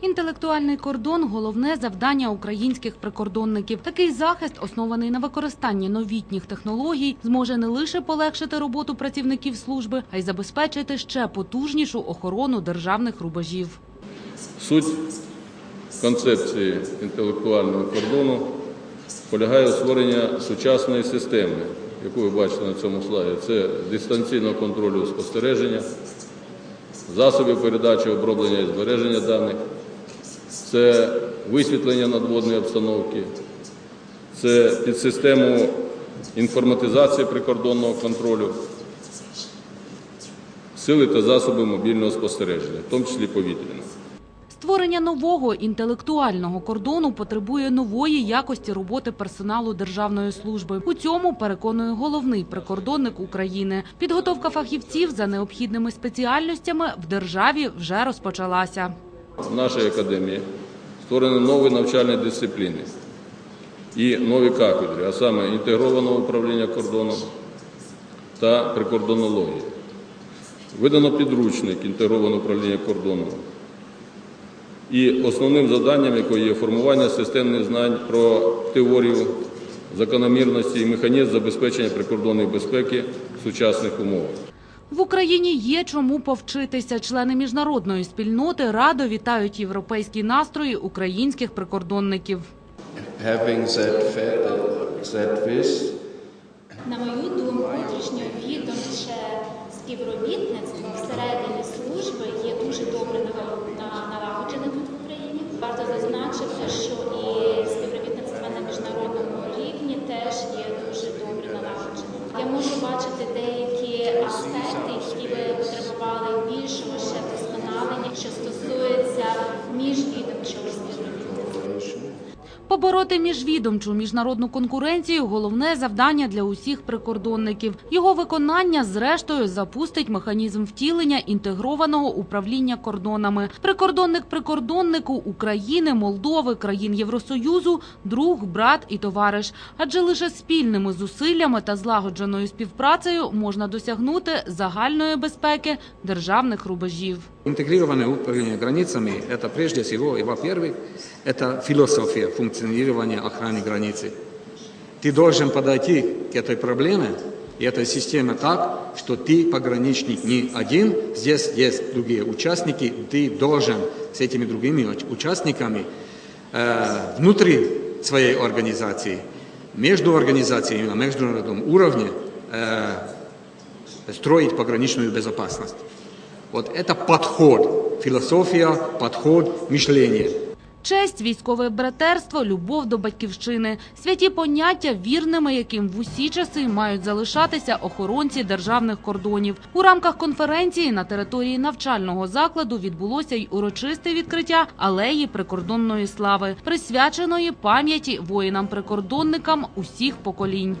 Інтелектуальний кордон головне завдання українських прикордонників. Такий захист, оснований на використанні новітніх технологій, зможе не лише полегшити роботу працівників служби, а й забезпечити ще потужнішу охорону державних рубежів. Суть концепції інтелектуального кордону полягає у створенні сучасної системи, яку ви бачите на цьому слайді. Це дистанційного контролю спостереження, засобів передачі, оброблення і збереження даних, це висвітлення надводної обстановки, це підсистему інформатизації прикордонного контролю, сили та засоби мобільного спостереження, в тому числі повітряного. Створення нового інтелектуального кордону потребує нової якості роботи персоналу державної служби. У цьому переконує головний прикордонник України. Підготовка фахівців за необхідними спеціальностями в державі вже розпочалася. В нашій академії створені нові навчальні дисципліни і нові кафедри, а саме інтегрованого управління кордоном та прикордонології. Видано підручник інтегрованого управління кордоном. І основним завданням якого є формування системних знань про теорію закономірності і механізм забезпечення прикордонної безпеки в сучасних умовах. В Україні є чому повчитися. Члени міжнародної спільноти радо вітають європейські настрої українських прикордонників. having that, fa- that this На мою думку, внутрішньовідомче співробітництво всередині служби є дуже добре нава- на- налагоджене тут в Україні. Варто зазначити, що і співробітництво на міжнародному рівні теж є дуже добре налагодженим. Я можу бачити деякі Побороти міжвідомчу міжнародну конкуренцію головне завдання для усіх прикордонників. Його виконання, зрештою, запустить механізм втілення інтегрованого управління кордонами. Прикордонник прикордоннику України, Молдови, країн Євросоюзу, друг, брат і товариш. Адже лише спільними зусиллями та злагодженою співпрацею можна досягнути загальної безпеки державних рубежів. Интегрированное управление границами – это прежде всего и, во-первых, это философия функционирования охраны границы. Ты должен подойти к этой проблеме и этой системе так, что ты пограничник не один, здесь есть другие участники, ты должен с этими другими уч- участниками э, внутри своей организации, между организациями на международном уровне э, строить пограничную безопасность. Вот это подход, философия, подход, мышление. Честь, військове братерство, любов до батьківщини – святі поняття, вірними яким в усі часи мають залишатися охоронці державних кордонів. У рамках конференції на території навчального закладу відбулося й урочисте відкриття алеї прикордонної слави, присвяченої пам'яті воїнам-прикордонникам усіх поколінь.